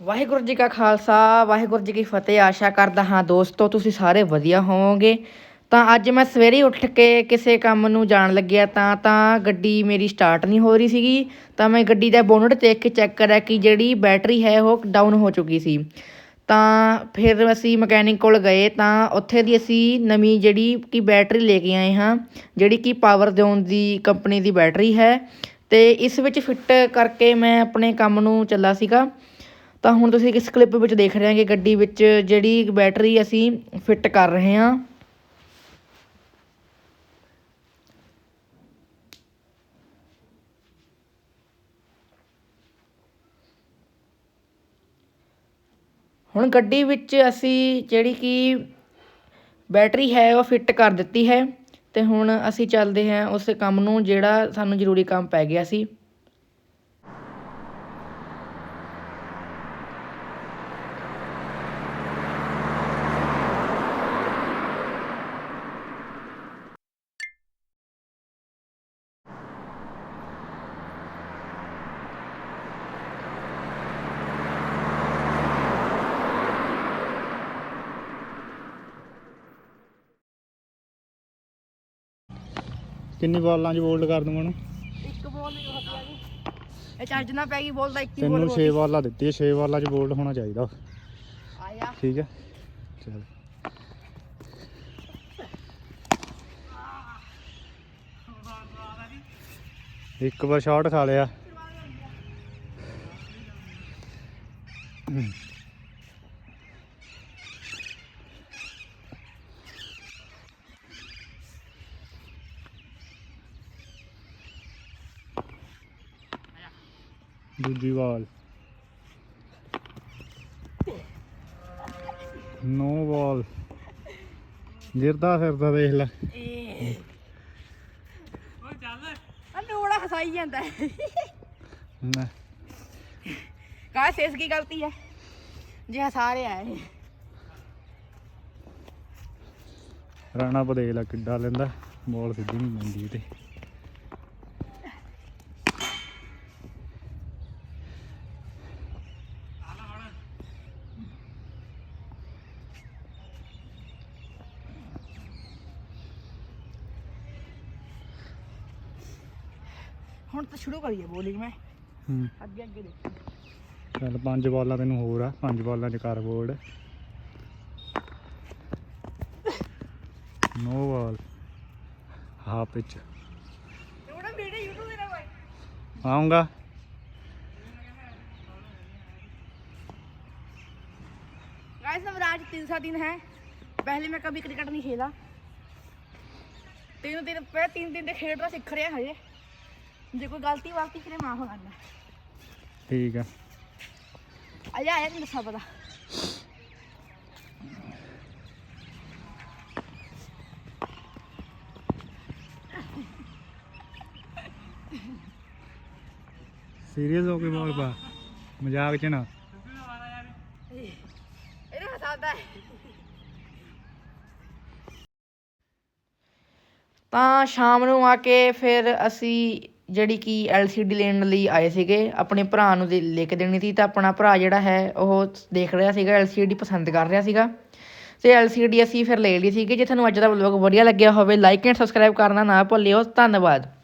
ਵਾਹਿਗੁਰੂ ਜੀ ਕਾ ਖਾਲਸਾ, ਵਾਹਿਗੁਰੂ ਜੀ ਕੀ ਫਤਿਹ। ਆਸ਼ਾ ਕਰਦਾ ਹਾਂ ਦੋਸਤੋ, ਤੁਸੀਂ ਸਾਰੇ ਵਧੀਆ ਹੋਵੋਗੇ। ਤਾਂ ਅੱਜ ਮੈਂ ਸਵੇਰੇ ਉੱਠ ਕੇ ਕਿਸੇ ਕੰਮ ਨੂੰ ਜਾਣ ਲੱਗਿਆ ਤਾਂ ਤਾਂ ਗੱਡੀ ਮੇਰੀ ਸਟਾਰਟ ਨਹੀਂ ਹੋ ਰਹੀ ਸੀਗੀ। ਤਾਂ ਮੈਂ ਗੱਡੀ ਦਾ ਬੋਨਟ ਦੇਖ ਕੇ ਚੈੱਕ ਕਰਿਆ ਕਿ ਜਿਹੜੀ ਬੈਟਰੀ ਹੈ ਉਹ ਡਾਊਨ ਹੋ ਚੁੱਕੀ ਸੀ। ਤਾਂ ਫਿਰ ਅਸੀਂ ਮਕੈਨਿਕ ਕੋਲ ਗਏ ਤਾਂ ਉੱਥੇ ਦੀ ਅਸੀਂ ਨਵੀਂ ਜਿਹੜੀ ਕਿ ਬੈਟਰੀ ਲੈ ਕੇ ਆਏ ਹਾਂ, ਜਿਹੜੀ ਕਿ ਪਾਵਰ ਜ਼ੋਨ ਦੀ ਕੰਪਨੀ ਦੀ ਬੈਟਰੀ ਹੈ। ਤੇ ਇਸ ਵਿੱਚ ਫਿੱਟ ਕਰਕੇ ਮੈਂ ਆਪਣੇ ਕੰਮ ਨੂੰ ਚੱਲਾ ਸੀਗਾ। ਤਾਂ ਹੁਣ ਤੁਸੀਂ ਇਸ ਕਲਿੱਪ ਵਿੱਚ ਦੇਖ ਰਹੇ ਕਿ ਗੱਡੀ ਵਿੱਚ ਜਿਹੜੀ ਬੈਟਰੀ ਅਸੀਂ ਫਿੱਟ ਕਰ ਰਹੇ ਹਾਂ? ਹੁਣ ਗੱਡੀ ਵਿੱਚ ਅਸੀਂ ਜਿਹੜੀ ਕਿ ਬੈਟਰੀ ਹੈ ਉਹ ਫਿੱਟ ਕਰ ਦਿੱਤੀ ਹੈ ਤੇ ਹੁਣ ਅਸੀਂ ਚੱਲਦੇ ਹਾਂ ਉਸ ਕੰਮ ਨੂੰ ਜਿਹੜਾ ਸਾਨੂੰ ਜ਼ਰੂਰੀ ਕੰਮ ਪੈ ਗਿਆ ਸੀ। ਕਿੰਨੀ ਬਾਲਾਂ 'ਚ ਬੋਲਡ ਕਰ ਦੂੰਗਾ ਨੂੰ ਇੱਕ ਬੋਲ ਨਹੀਂ ਹੋ ਗਿਆ ਜੀ। ਇਹ ਚੱਜ ਨਾ ਪੈ ਗਈ ਬੋਲ ਦਾ ਇੱਕ ਹੀ ਤੈਨੂੰ ਬੋਲ 6 ਬਾਲਾਂ ਦਿੱਤੀ 6 ਬਾਲਾਂ 'ਚ ਬੋਲਡ ਹੋਣਾ ਚਾਹੀਦਾ। ਆਇਆ। ਠੀਕ ਹੈ। ਚਲ। ਇੱਕ ਵਾਰ ਸ਼ਾਟ ਖਾ ਲਿਆ। ਦੂਜੀ ਵਾਲ। ਨੋ ਬਾਲ ਗਿਰਦਾ ਫਿਰਦਾ ਦੇਖ ਲੈ। ਅੰਨੂ ਬੜਾ ਹਸਾਈ ਜਾਂਦਾ ਲੈ, ਕਾ ਸੇਸ ਕੀ ਗਲਤੀ ਹੈ? ਜੇ ਹਸਾ ਰਿਹਾ ਹੈ। ਰਾਣਾ ਪਾ ਦੇਖ ਲੈ ਕਿੱਡਾ ਲੈਂਦਾ। ਬਾਲ ਸਿੱਧੀ ਨਹੀਂ ਪੈਂਦੀ ਤੇ ਹੁਣ ਤਾਂ ਸ਼ੁਰੂ ਕਰੀਏ ਬੋਲਿੰਗ ਮੈਂ ਹੂੰ ਅੱਗੇ ਅੱਗੇ ਦੇਖ ਚੱਲ ਪੰਜ ਬਾਲਾਂ ਤੈਨੂੰ ਹੋਰ ਆ ਪੰਜ ਬਾਲਾਂ 'ਚ ਕਰ board no ball half pitch ਥੋੜਾ ਵੀਡੀਓ YouTube ਤੇ ਨਾ ਭਾਈ ਆਉਂਗਾ गाइस नवराज तीन सा दिन है पहले मैं कभी क्रिकेट नहीं खेला तीन दिन पे तीन दिन ਦੇ ਖੇਡਣਾ ਸਿੱਖ ਰਿਹਾ ਹਜੇ ਜੇ ਕੋਈ ਗਲਤੀ ਵਾਲਤੀ ਕਰੇ ਮਾਫ ਕਰਨਾ ਠੀਕ ਆ। ਅਜਾ ਆਇਆ ਤੈਨੂੰ ਦੱਸਾਂ ਪਤਾ। ਸੀਰੀਅਸ ਹੋ ਕੇ ਬਾਲ ਪਾ। ਮਜ਼ਾਕ 'ਚ ਨਾ। ਇਹਨੂੰ ਹਸਾਉਂਦਾ ਹੈ। ਤਾਂ ਸ਼ਾਮ ਨੂੰ ਆ ਕੇ ਫਿਰ ਅਸੀਂ ਜਿਹੜੀ ਕਿ ਐੱਲ ਸੀ ਡੀ ਲੈਣ ਲਈ ਆਏ ਸੀਗੇ, ਆਪਣੇ ਭਰਾ ਨੂੰ ਦੇ ਲੈ ਕੇ ਦੇਣੀ ਸੀ ਤਾਂ ਆਪਣਾ ਭਰਾ ਜਿਹੜਾ ਹੈ, ਉਹ ਦੇਖ ਰਿਹਾ ਸੀਗਾ ਐਲ ਸੀ ਡੀ ਪਸੰਦ ਕਰ ਰਿਹਾ ਸੀਗਾ। ਤੇ ਡੀ ਅਸੀਂ ਫਿਰ ਲੈ ਲਈ ਸੀਗੀ, ਜੇ ਤੁਹਾਨੂੰ ਅੱਜ ਦਾ ਵਲੌਗ ਵਧੀਆ ਲੱਗਿਆ ਹੋਵੇ ਲਾਈਕ ਐਂਡ ਸਬਸਕ੍ਰਾਈਬ ਕਰਨਾ ਨਾ ਭੁੱਲਿਓ। ਧੰਨਵਾਦ।